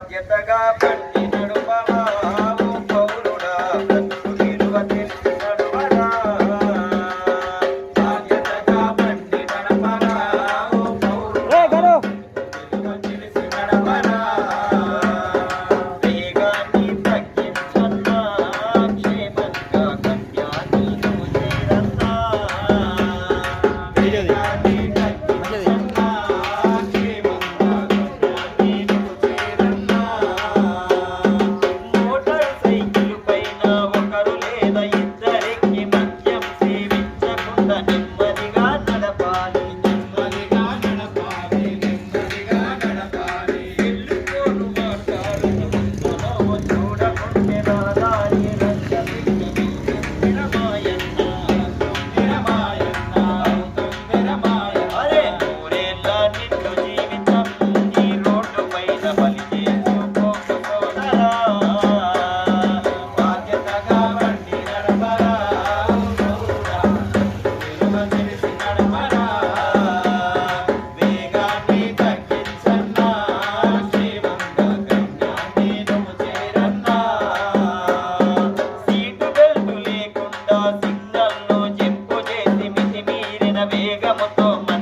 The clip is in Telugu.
బాధ్యతగా పండి navegamos todos